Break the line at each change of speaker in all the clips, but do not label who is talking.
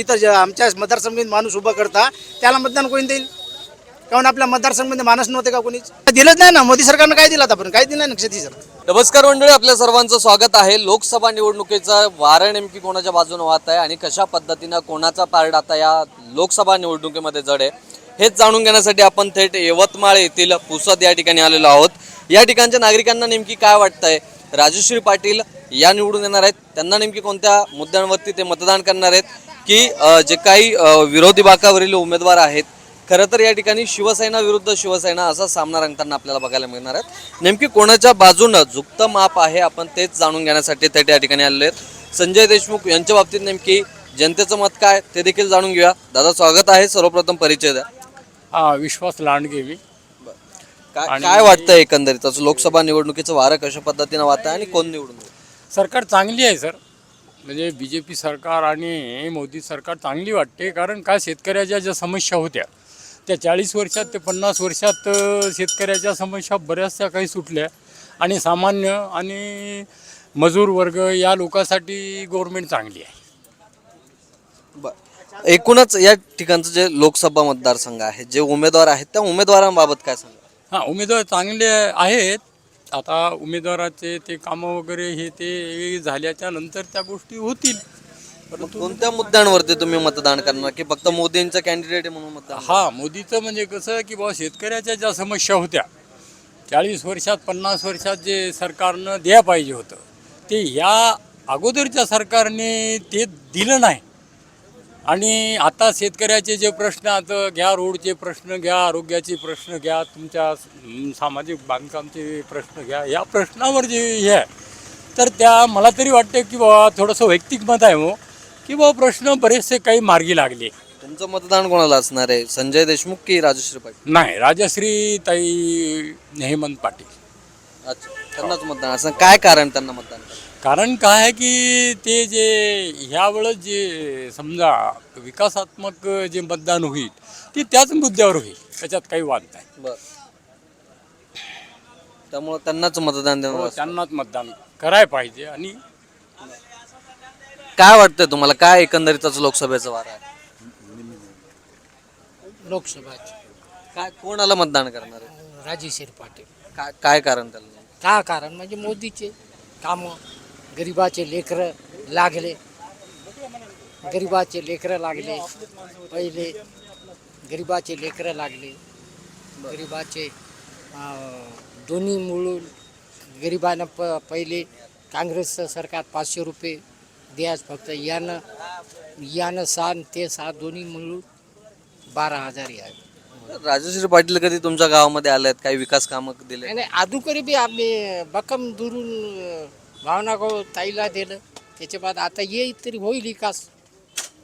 इथं आमच्या मतदारसंघात माणूस उभा करता त्याला मतदान कोणी देईल? कारण आपल्या मतदारसंघामध्ये माणूस नव्हते का कोणीच? दिलंच नाही ना. मोदी सरकारनं काय दिलं आपण काय दिलं नाही ना शेती सर
नमस्कार मंडळी आपल्या सर्वांचं स्वागत आहे. लोकसभा निवडणुकीचं वारं नेमकी कोणाच्या बाजूने वाहत आहे आणि कशा पद्धतीनं कोणाचा पार्ट आता या लोकसभा निवडणुकीमध्ये जड आहे हेच जाणून घेण्यासाठी आपण थेट यवतमाळ येथील पुसद या ठिकाणी आलेलो आहोत. या ठिकाणच्या नागरिकांना नेमकी काय वाटतंय? राजश्री पाटील या निवडून येणार आहेत. त्यांना नेमकी कोणत्या मुद्द्यांवरती ते मतदान करणार आहेत? की जे काही विरोधी बाकावरील उमेदवार आहेत खरं तर या ठिकाणी शिवसेना विरुद्ध शिवसेना असा सामना रंगताना आपल्याला बघायला मिळणार आहे. नेमकी कोणाच्या बाजूनं झुकतं माप आहे आपण तेच जाणून घेण्यासाठी ते त्या ठिकाणी आलेले आहेत. संजय देशमुख यांच्या बाबतीत नेमकी जनतेचं मत काय ते देखील जाणून घेऊया. दादा स्वागत आहे. सर्वप्रथम परिचय द्या.
हा विश्वास लांडगे मी
काय काय वाटतं एकंदरीत? असं लोकसभा निवडणुकीचं वारं कशा पद्धतीनं आहे आणि कोण निवडून?
सरकार चांगली आहे सर. म्हणजे बी जे पी सरकार आणि मोदी सरकार चांगली वाटते कारण काय शेतकऱ्याच्या ज्या समस्या होत्या त्या चाळीस वर्षात ते पन्नास वर्षात शेतकऱ्याच्या समस्या बऱ्याचशा काही सुटल्या. आणि सामान्य आणि मजूर वर्ग या लोकांसाठी गव्हर्मेंट चांगली आहे.
बरं. एकूणच या ठिकाणचं जे लोकसभा मतदारसंघ आहे जे उमेदवार आहेत त्या उमेदवारांबाबत काय सांगा
हां उमेदवार चांगले आहेत. आता उमेदवाराचे ते कामं वगैरे हे ते झाल्याच्यानंतर त्या गोष्टी होतील.
मग कोणत्या मुद्द्यांवरती तुम्ही मतदान करणार? की फक्त मोदींचं कॅन्डिडेट म्हणून मतदान
हा मोदीचं म्हणजे कसं की बाबा शेतकऱ्याच्या ज्या समस्या होत्या चाळीस वर्षात पन्नास वर्षात जे सरकारनं द्या पाहिजे होतं ते ह्या अगोदरच्या सरकारने ते दिलं नाही. आणि आता शेतकऱ्याचे जे प्रश्न आता घ्या रोडचे प्रश्न घ्या आरोग्याचे प्रश्न घ्या तुमच्या सामाजिक बांधकामचे प्रश्न घ्या या प्रश्नावर जे हे आहे तर त्या मला तरी वाटतं की बाबा थोडंसं वैयक्तिक मत आहे मग की बाबा प्रश्न बरेचसे काही मार्गी लागले.
तुमचं मतदान कोणाला असणार आहे? संजय देशमुख की राजश्री पाटील?
नाही राजश्री ताई हेमंत पाटील.
अच्छा त्यांनाच मतदान असणार. काय कारण त्यांना मतदान?
कारण काय आहे की ते जे ह्यावेळेस जे समजा विकासात्मक जे मतदान होईल ते त्याच मुद्द्यावर होईल त्याच्यात काही वाद नाही.
बर. त्यामुळे त्यांनाच मतदान देणार
हो. त्यांनाच मतदान करायला पाहिजे आणि
काय वाटतंय तुम्हाला? काय एकंदरीतच लोकसभेचं वार आहे?
लोकसभाची.
काय कोणाला मतदान करणार आहे?
राजेश्वर पाटील.
काय काय कारण त्याला
का कारण? म्हणजे मोदीचे कामं. गरिबाचे लेकरं लागले. गरिबाचे लेकरं लागले. पहिले गरिबाचे लेकरं लागले. गरिबाचे दोन्ही मिळून गरिबांना प पहिले काँग्रेसचं सरकार पाचशे रुपये द्याच फक्त. यानं यानं सहा ते सहा दोन्ही मिळून बारा हजार आहे
राजश्री पाटील कधी तुमच्या गावामध्ये आले आहेत काही विकास कामं दिले?
आणि अदुकरी बी आम्ही बकम दुरून भावना गो ताईला दिलं त्याच्या बाद आता ये तरी होईल विकास.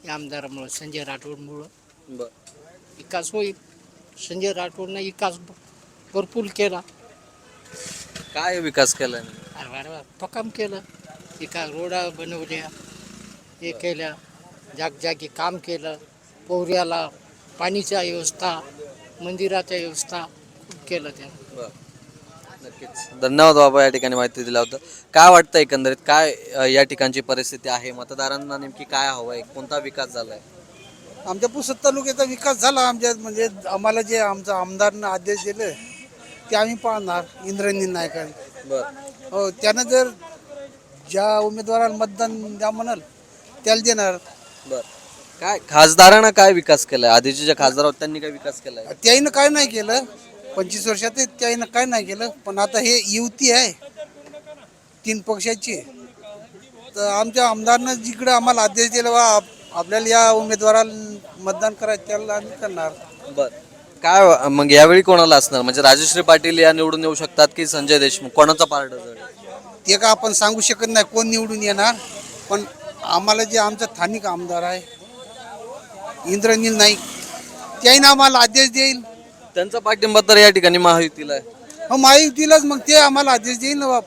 या आमदारामुळं संजय राठोडमुळं.
बर.
विकास होईल. संजय राठोडनं विकास भरपूर केला.
काय विकास केलाय
अरे अरे पक्कम केलं. विकास रोडा बनवल्या हे केल्या. जागजागी काम केलं. पोहऱ्याला पाणीच्या व्यवस्था मंदिराच्या व्यवस्था खूप केलं त्यानं.
नक्कीच. धन्यवाद बाबा या ठिकाणी माहिती दिला होतं काय वाटतं एकंदरीत? काय अ, या ठिकाणची परिस्थिती आहे? मतदारांना नेमकी काय हवं आहे कोणता विकास झालाय?
आमच्या पुसद तालुक्याचा विकास झाला. आमच्या म्हणजे आम्हाला जे आमचा आमदारनं आदेश दिले ते आम्ही पाळणार इंद्रनील नायकांनी.
बर.
हो त्यानं जर ज्या उमेदवाराला मतदान द्या म्हणाल त्याला देणार.
बर. काय खासदारांना काय विकास केलाय? आधीचे जे खासदार होते त्यांनी काय विकास केलाय?
त्याईनं काय नाही केलं. पंचवीस वर्षात त्याईनं काय नाही केलं. पण आता हे युती आहे. तीन पक्षाची. तर आमच्या आमदारनं जिकडे आम्हाला आदेश दिला बा आप- आपल्याला या उमेदवाराला मतदान करायचं त्याला आम्ही करणार.
बर. काय व- मग यावेळी कोणाला असणार? म्हणजे राजश्री पाटील या निवडून येऊ शकतात की संजय देशमुख? कोणाचा पार्ट?
ते का आपण सांगू शकत नाही कोण निवडून येणार. पण आम्हाला जे आमचा स्थानिक आमदार आहे इंद्रनील नाईक त्याने आम्हाला आदेश देईल.
त्यांचा पाठिंबा तर या ठिकाणी महायुतीला आहे.
हो महायुतीलाच मग ते आम्हाला आदेश देईल ना बा,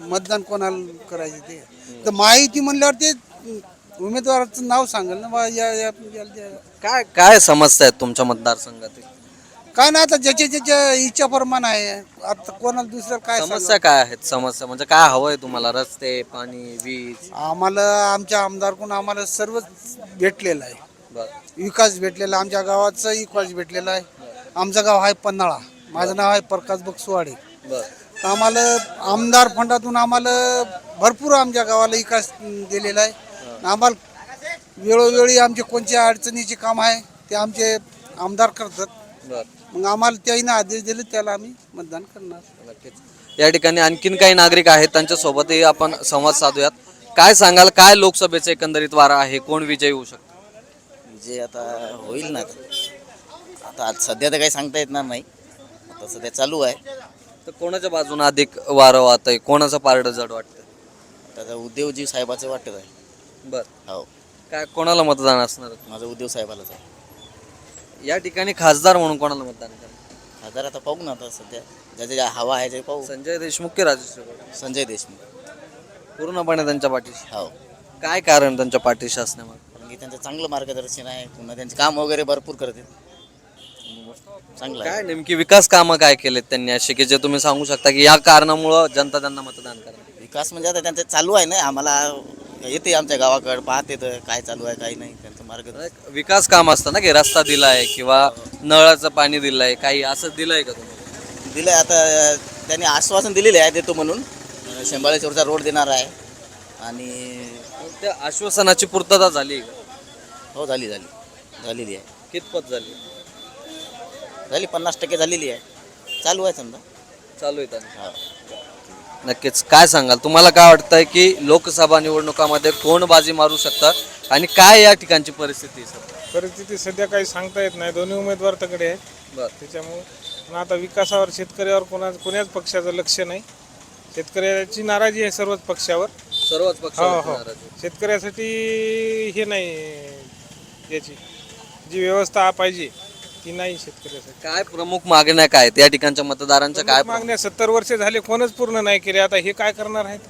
मतदान कोणाला करायचे ते. तर महायुती म्हणल्यावर ते उमेदवाराचं नाव सांगेल ना बा या या याला द्या.
काय काय समस्या आहेत तुमच्या मतदारसंघातील?
काय नाही आता ज्याच्या ज्याच्या इच्छाप्रमाणे आहे. आता कोणाला दुसरं काय
समस्या काय आहेत? समस्या म्हणजे काय हवंय तुम्हाला? रस्ते पाणी वीज?
आम्हाला आमच्या आमदारकडून आम्हाला सर्वच भेटलेलं आहे.
बरं.
विकास भेटलेला. आमच्या गावाचा विकास भेटलेला आहे. आमचं गाव आहे पन्हाळा. माझं नाव आहे प्रकाश तर आम्हाला आमदार फंडातून आम्हाला भरपूर आमच्या गावाला विकास दिलेला आहे. आम्हाला वेळोवेळी आमचे कोणते अडचणीचे काम आहे ते आमचे आमदार करतात.
बरं.
मग आम्हाला त्याहीनं आदेश दिले त्याला आम्ही मतदान करणार.
या ठिकाणी आणखीन काही नागरिक आहेत त्यांच्यासोबतही आपण संवाद साधूयात. काय सांगाल काय लोकसभेचं एकंदरीत वारा आहे? कोण विजयी होऊ शकतो?
जे आता होईल ना आता आज सध्या तर काही सांगता येणार नाही. आता सध्या चालू आहे.
तर कोणाच्या बाजूने अधिक वारं वाहत आहे कोणाचं पारडं जड वाटतं
त्याचा उद्योगजी साहेबाचं वाटत आहे.
बरं.
हो.
काय कोणाला मतदान असणार?
माझं उद्योग साहेबालाच आहे.
या ठिकाणी खासदार म्हणून कोणाला मतदान करणार?
हजार आता पाहू ना आता सध्या. ज्याच्या ज्या हवा आहे ते पाहू.
संजय देशमुख की राजेश?
संजय देशमुख.
पूर्णपणे त्यांच्या पाठीशी.
हो.
काय कारण त्यांच्या पाठीशी असण्यामागे?
कारण की त्यांचं चांगलं मार्गदर्शन आहे. पुन्हा त्यांचे काम वगैरे भरपूर करते चांगलं
काय नेमकी विकास कामं काय केलेत त्यांनी असे की जे तुम्ही सांगू शकता की या कारणामुळं जनता त्यांना मतदान करणार
विकास म्हणजे आता त्यांचं चालू आहे ना आम्हाला येते आमच्या गावाकडं पाहते तर काय चालू आहे काय नाही त्यांचं
एक विकास काम असतं ना की रस्ता दिलाय किंवा नळाचं पाणी दिलंय काही असं दिलंय का तुम्ही?
दिलं आता त्यांनी आश्वासन दिलेले आहे देतो म्हणून. शेंबाळेश्वरचा रोड देणार आहे. आणि
त्या आश्वासनाची पूर्तता झाली का?
हो झाली झाली झालेली आहे.
कितपत झाली?
झाली पन्नास टक्के झालेली आहे. चालू आहे समजा.
चालू आहे
हो.
नक्कीच. काय सांगाल? तुम्हाला काय वाटतंय की लोकसभा निवडणुकामध्ये कोण बाजी मारू शकतं आणि काय या ठिकाणची परिस्थिती आहे?
परिस्थिती सध्या काही सांगता येत नाही. दोन्ही उमेदवार तगडे आहेत.
बरं.
त्याच्यामुळे पण आता विकासावर शेतकऱ्यावर कोणा कोण्याच पक्षाचं लक्ष नाही. शेतकऱ्याची नाराजी आहे सर्वच पक्षावर.
सर्वच
हो
पक्ष
हो शेतकऱ्यासाठी हे नाही याची. जी व्यवस्था पाहिजे. ती नाही शेतकऱ्यासाठी.
काय प्रमुख मागण्या काय आहेत? या ठिकाणच्या मतदारांच्या काय
मागण्या सत्तर वर्ष झाले कोणच पूर्ण नाही केले. आता हे काय करणार आहेत?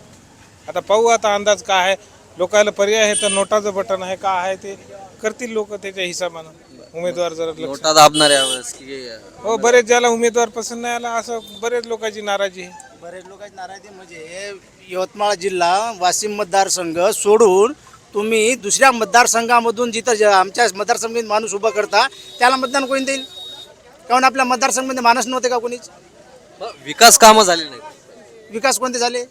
आता पाहू आता अंदाज काय आहे. लोकांना पर्याय आहे तर नोटाचं बटन आहे का आहे ते करतील लोक त्याच्या हिशोबानं. उमेदवार जर लक्ष
नोटा दाबणार यावेळेस की
हो बरेच ज्याला उमेदवार पसंत नाही आला असं बरेच लोकांची नाराजी आहे.
बरेच लोकांची नाराजी म्हणजे यवतमाळ जिल्हा वाशिम मतदारसंघ सोडून तुम्ही दुसऱ्या मतदारसंघामधून जिथं ज- आमच्या मतदारसंघात माणूस उभा करता त्याला मतदान कोणी देईल? कारण आपल्या मतदारसंघामध्ये माणूस नव्हते का कोणीच?
विकास कामं झाली नाही
विकास कोणते झाले?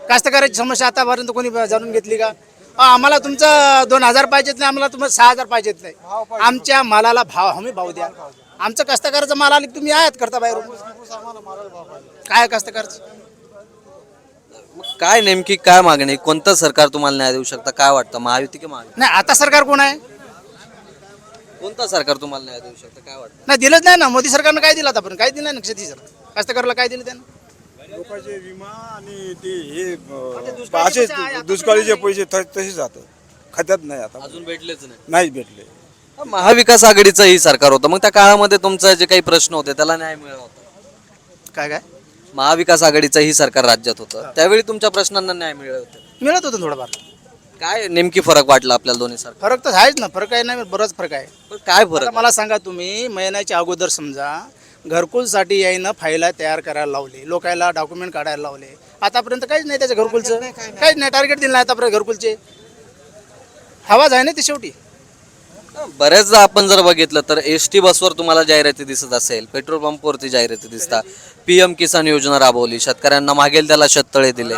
कास्तकाराची समस्या आतापर्यंत कोणी जाणून घेतली का? आम्हाला तुमचं दोन हजार पाहिजेत नाही आम्हाला तुम्हाला सहा हजार पाहिजेत नाही. आमच्या मालाला भाव हमी भाव द्या. आमचं कास्तकाराचं माल आले तुम्ही आयात करता बाहेरून. काय कास्तकाराचं?
मग काय नेमकी काय मागणी? कोणतं सरकार तुम्हाला न्याय देऊ शकतं? काय वाटतं? महायुती की महायुती?
नाही आता सरकार कोण आहे?
कोणतं सरकार तुम्हाला न्याय देऊ शकतं? काय वाटतं?
नाही दिलंच नाही ना. मोदी सरकारनं काय दिलं आतापर्यंत काय दिलं नाही ना शेती सर? कास्तकाराला काय दिलं त्यानं?
लोकांचे विमा आणि ते हे अं, असेच दुष्काळीचे पैसे त- तसेच खात्यात नाही आता.
अजून भेटलेच नाही.
नाहीच भेटले.
महाविकास आघाडीचं ही सरकार होतं. मग त्या काळामध्ये तुमचं जे काही प्रश्न होते त्याला न्याय मिळाला होता.
काय काय?
महाविकास आघाडीचं ही सरकार राज्यात होतं. त्यावेळी तुमच्या प्रश्नांना न्याय मिळत होते.
मिळत होतं थोडंफार.
काय नेमकी फरक वाटला आपल्याला दोन्ही सरकार
फरक तर आहेच ना. फरक आहे नाही बराच फरक आहे.
पण काय
आता
फरक
मला सांगा तुम्ही महिन्याच्या अगोदर समजा घरकुलसाठी यायनं फायला तयार करायला लावले लोकायला डॉक्युमेंट काढायला लावले. आतापर्यंत काहीच नाही त्याच्या घरकुलचं. काहीच नाही टार्गेट दिलं नाही आतापर्यंत घरकुलचे. हवाच आहे ना ते शेवटी?
बऱ्याचदा आपण जर बघितलं तर एस टी बसवर तुम्हाला जाहिराती दिसत असेल पेट्रोल पंपवरती जाहिराती दिसतात पीएम किसान योजना राबवली शेतकऱ्यांना मागेल त्याला शेततळे दिले.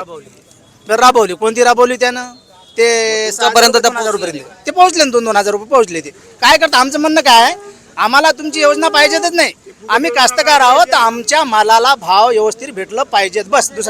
बरं राबवली. कोणती राबवली त्यानं? ते
तुमच्यापर्यंत त्या
हजार रुपये. ते पोहोचले ना दोन दोन हजार रुपये पोहोचले ते. काय करता? आमचं म्हणणं काय आम्हाला तुमची योजना पाहिजेतच नाही. आम्ही कास्तकार आहोत आमच्या मालाला भाव व्यवस्थित भेटलं पाहिजेत. बस दुसरं